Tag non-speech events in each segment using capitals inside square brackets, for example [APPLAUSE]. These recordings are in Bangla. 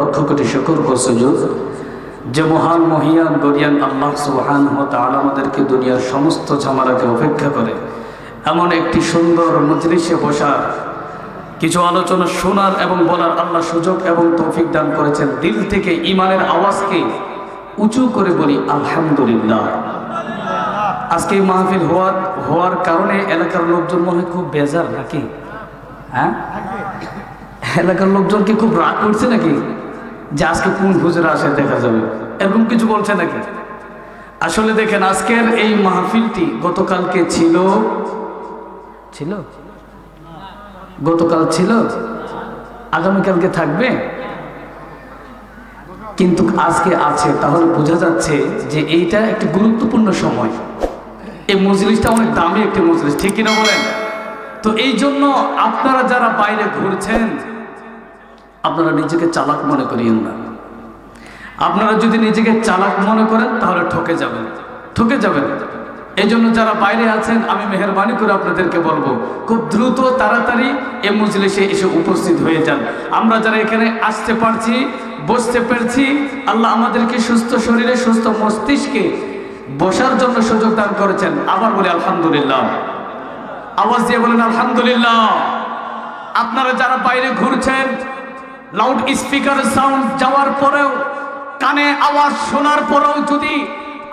লক্ষ কোটি শুকর সুযোগ যে মহান মহিয়ান গরিয়ান আল্লাহ সুবহান তাআলা আমাদেরকে দুনিয়ার সমস্ত ঝামেলাকে উপেক্ষা করে। এমন একটি সুন্দর মজলিসে বসার, কিছু আলোচনা শোনার এবং বলার আল্লাহ সুযোগ এবং তৌফিক দান করেছেন। দিল থেকে ইমানের আওয়াজকে উঁচু করে বলি, আলহামদুলিল্লাহ। আজকে মাহফিল হওয়ার হওয়ার কারণে এলাকার লোকজন মনে খুব বেজার নাকি? হ্যাঁ? এলাকার লোকজন কি খুব রাগ করছে নাকি? যে আজকে কোন হুজুর আসে দেখা যাবে। এরকম কিছু বলছে নাকি? আসলে দেখেন আজকের এই মাহফিলটি গতকালকে ছিল। ছিল? গতকাল ছিল? আগামীকালকে থাকবে? কিন্তু আজকে আছে তাহলে বোঝা যাচ্ছে যে এইটা একটি গুরুত্বপূর্ণ সময়। এই মজলিসটা অনেক দামি একটি মজলিস ঠিক কিনা বলেন? তো এই জন্য আপনারা যারা বাইরে ঘুরছেন আপনারা নিজেকে চালাক মনে করিয়েন না। আপনারা যদি নিজেকে চালাক মনে করেন, তাহলে ঠকে যাবেন। ঠকে যাবেন। এই জন্য যারা বাইরে আছেন, আমি মেহরবানি করে আপনাদেরকে বলব, খুব দ্রুত, তাড়াতাড়ি এ মজলিসে এসে উপস্থিত হয়ে যান। আমরা যারা এখানে আসতে পারছি, বসতে পেরেছি, আল্লাহ আমাদেরকে সুস্থ শরীরে, সুস্থ মস্তিষ্কে বসার জন্য সুযোগ দান করেছেন। আবার বলি, আলহামদুলিল্লাহ। আওয়াজ দিয়ে বলেন, আলহামদুলিল্লাহ। আপনারা যারা বাইরে ঘুরছেন লাউড স্পিকার সাউন্ড যাওয়ার পরেও, কানে আওয়াজ শোনার পরেও যদি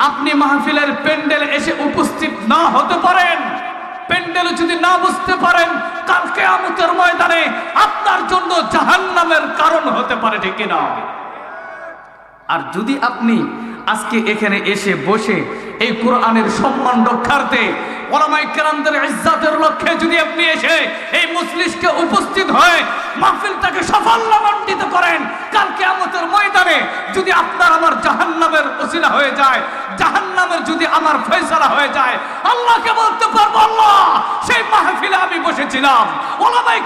আপনি মাহফিলের প্যান্ডেল এসে উপস্থিত না হতে পারেন, প্যান্ডেল যদি না বুঝতে পারেন কালকে আমতের ময়দানে আপনার জন্য জাহান্নামের কারণ হতে পারে, ঠিক না আর যদি আপনি আজকে এখানে এসে বসে এই কোরআনের সম্মান রক্ষার্থে লক্ষ্যে যদি এই উপস্থিত হয়ে মাহফিলটাকে করেন ময়দানে যদি আপনার আমার জাহান্নামের হয়ে যায়, জাহান্নামের যদি আমার হয়ে যায় বলতে পারব, আল্লাহ, সেই আমি বসেছিলাম।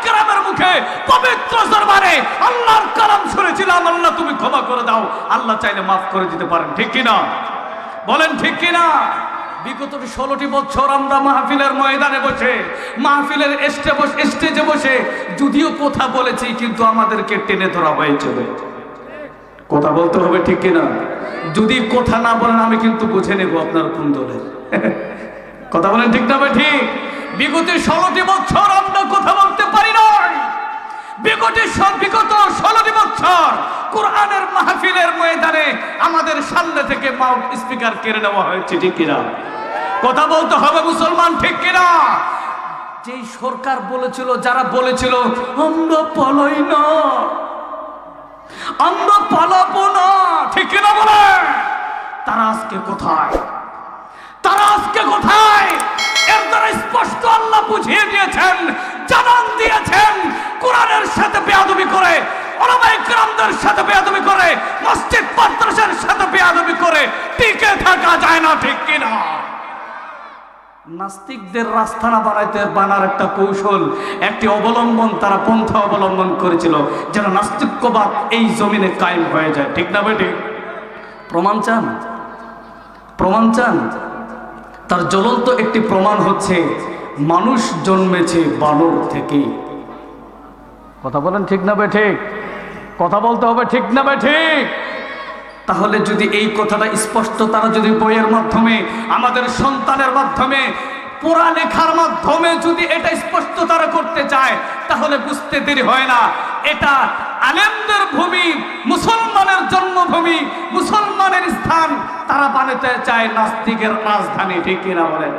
কেরামের মুখে পবিত্র দরবারে আল্লাহর কালাম শুনেছিলাম, আল্লাহ তুমি ক্ষমা করে দাও, আল্লাহ চাইলে মাফ করে দিতে পারেন, ঠিক কিনা? বলেন ঠিক কিনা? বিগত ষোলোটি বছর আমরা মাহফিলের ময়দানে বসে, মাহফিলের স্টে স্টেজে বসে যদিও কথা বলেছি, কিন্তু আমাদেরকে টেনে ধরা হয়েছিল কথা বলতে হবে ঠিক কিনা? যদি কথা না বলেন, আমি কিন্তু বুঝে নেব আপনার কোন দলের কথা বলেন ঠিক না ঠিক। বিগত ষোলোটি বছর আমরা কথা বলতে পারি নাই। বিগত ষোলোটি বছর কোরআনের মাহফিলের ময়দানে থেকে মাউথ স্পিকার কেড়ে নেওয়া হয়েছে, ঠিক কিনা? কথা বলতে হবে মুসলমান, ঠিক কিনা? যেই সরকার বলেছিল, যারা বলেছিল আমরা পলাই না আমরা পালাবো না ঠিক কিনা বলে? তারা আজকে কোথায়? তারা আজকে কোথায়? এর দ্বারা স্পষ্ট আল্লাহ বুঝিয়ে দিয়েছেন, জানান দিয়েছেন, কোরআনের সাথে বেয়াদবি করে, ওলামায়ে কেরামদের সাথে বেয়াদবি করে মসজিদ মাদ্রাসার সাথে বেয়াদবি করে টিকে থাকা যায় না ঠিক কিনা নাস্তিকদের রাস্তানা বানাইতে বানার একটা কৌশল, একটি অবলম্বন তারা পন্থা অবলম্বন করেছিল, যেন নাস্তিক্যবাদ এই জমিনে কায়েম হয়ে যায়। ঠিক না বেটি? প্রমাণ চান? প্রমাণ চান? তার জ্বলন্ত একটি প্রমাণ হচ্ছে, মানুষ জন্মেছে বানর থেকে। কথা বলেন ঠিক না বে ঠিক কথা বলতে হবে ঠিক না বে ঠিক তাহলে যদি এই কথাটা স্পষ্ট, তারা যদি বইয়ের মাধ্যমে, আমাদের সন্তানের মাধ্যমে পড়ালেখার মাধ্যমে যদি এটা স্পষ্ট তারা করতে চায়, তাহলে বুঝতে দেরি হয় না। এটা আলেমদের ভূমি, মুসলমানের জন্মভূমি, মুসলমানের স্থান, তারা বানাতে চায় নাস্তিকের রাজধানী, ঠিক কিনা বলেন?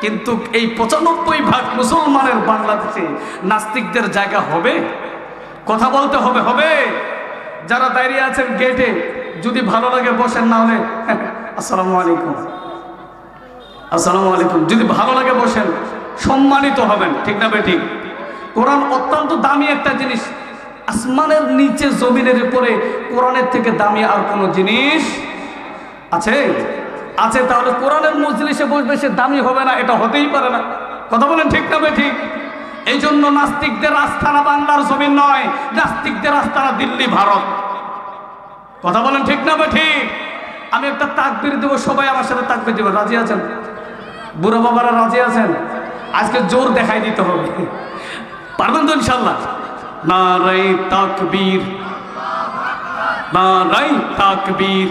কিন্তু এই পঁচানব্বই ভাগ মুসলমানের বাংলাদেশে নাস্তিকদের জায়গা হবে? কথা বলতে হবে হবে। যারা দাঁড়িয়ে আছেন গেটে যদি ভালো লাগে বসেন, না হলে, [LAUGHS] আসসালামু আলাইকুম। আসসালামু আলাইকুম। যদি ভালো লাগে বসেন, সম্মানিত হবেন। ঠিক না ঠিক কোরআন অত্যন্ত দামি একটা জিনিস। আসমানের নিচে জমিনের উপরে কোরআনের থেকে দামি আর কোনো জিনিস আছে? আছে, তাহলে কোরআনের মজলিসে বসবে, সে দামি হবে না, এটা হতেই পারে না। কথা বলেন ঠিক না ঠিক এই জন্য নাস্তিকদের আস্থানা বাংলার জমিন নয়, নাস্তিকদের আস্থানা দিল্লি, ভারত। কথা বলেন ঠিক না ঠিক আমি একটা তাকবির দেবো, সবাই আমার সাথে তাকবির দেবো, রাজি আছেন? বুড়ো বাবারা রাজি আছেন? আজকে জোর দেখাই দিতে হবে। পারবেন তো ইনশাল্লাহ নারাই তাকবীর। নারাই তাকবীর।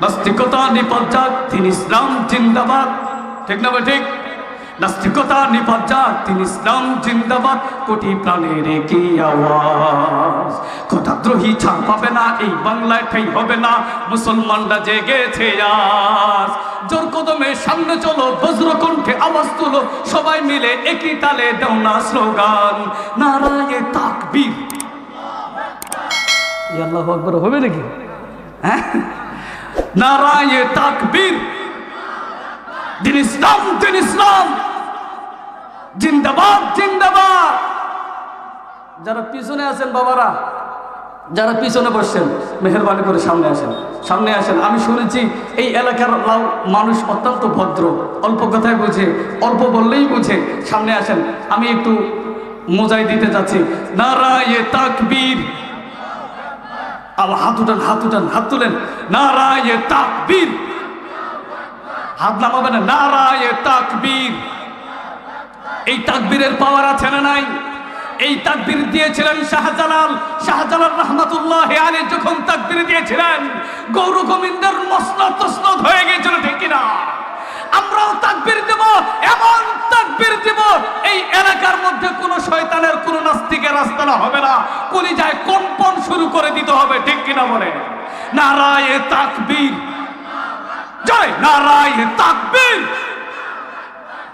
নাস্তিকতা নিপদ যাক তিনি ইসলাম জিন্দাবাদ। ঠিক না ঠিক? নাস্তিকতা নিপদ যাক তিনি ইসলাম জিন্দাবাদ। কোটি প্রাণের কি আওয়াজ। কথাদ্রোহী ছাড় পাবে না, এই বাংলায় ঠাই হবে না। মুসলমানরা জেগেছে আজ। জোর সামনে চলো, বজ্রকণ্ঠে আওয়াজ তুলো, সবাই মিলে একই তালে দাও না স্লোগান। নারায়ে তাকবীর। আল্লাহ আকবর হবে নাকি? হ্যাঁ? নারায়ে তাকবীর। দিন ইসলাম দিন ইসলাম। জিন্দাবাদ জিন্দাবাদ। যারা পিছনে আছেন, বাবারা যারা পিছনে বসছেন, মেহরবানি করে সামনে আসেন। সামনে আসেন। আমি শুনেছি এই এলাকার মানুষ অত্যন্ত ভদ্র। অল্প কথায় বুঝে, অল্প বললেই বুঝে। সামনে আসেন। আমি একটু মোজাই দিতে যাচ্ছি। নারায়ে তাকবীর। আবার হাত উঠান হাত উঠান, হাত তুলেন। নারায়ে তাকবীর। হাত নামাবে না। নারায়ে তাকবীর। এই তাকবীরের পাওয়ার আছে না নাই? এই তাকবীর দিয়েছিলেন শাহজালাল। শাহজালাল রহমতুল্লাহ আলী যখন তাকবীর দিয়েছিলেন, গৌর গোবিন্দের মসনদ তসনদ হয়ে গিয়েছিল, ঠিক কিনা? আমরাও তাকবির দেব, এমন তাকবির দেব, এই এলাকার মধ্যে কোনো শয়তানের, কোনো নাস্তিকের রাস্তানা হবে না। কলিজায় কম্পন শুরু করে দিতে হবে, ঠিক কিনা বলে? নারায়ে তাকবীর। জয়, নারায়ে তাকবীর।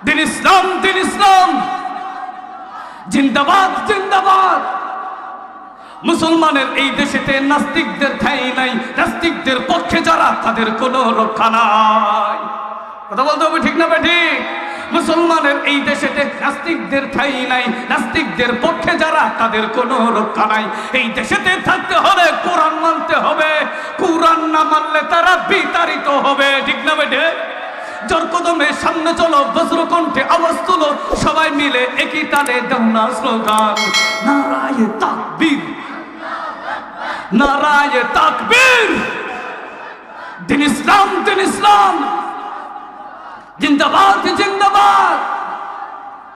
দিন ইসলাম দিন ইসলাম। জিন্দাবাদ জিন্দাবাদ। মুসলমানের এই দেশেতে নাস্তিকদের ঠাই নাই। নাস্তিকদের পক্ষে যারা, তাদের কোনো রক্ষা নাই। কথা বলতে হবে ঠিক না বেঠি? মুসলমানের এই দেশেতে নাস্তিকদের ঠাই নাই। নাস্তিকদের পক্ষে যারা, তাদের কোনো রক্ষা নাই। এই দেশেতে থাকতে হলে কোরআন মানতে হবে। কোরআন না মানলে তারা বিতাড়িত হবে। ঠিক না বেঠে? জোর কদমে সামনে চলো, বজ্র কণ্ঠে আওয়াজ তুলো, সবাই মিলে একই তালে দাও না স্লোগান। নারায় তাকবীর। নারায় তাকবীর। দিন ইসলাম দিন ইসলাম। জিন্দাবাদ জিন্দাবাদ।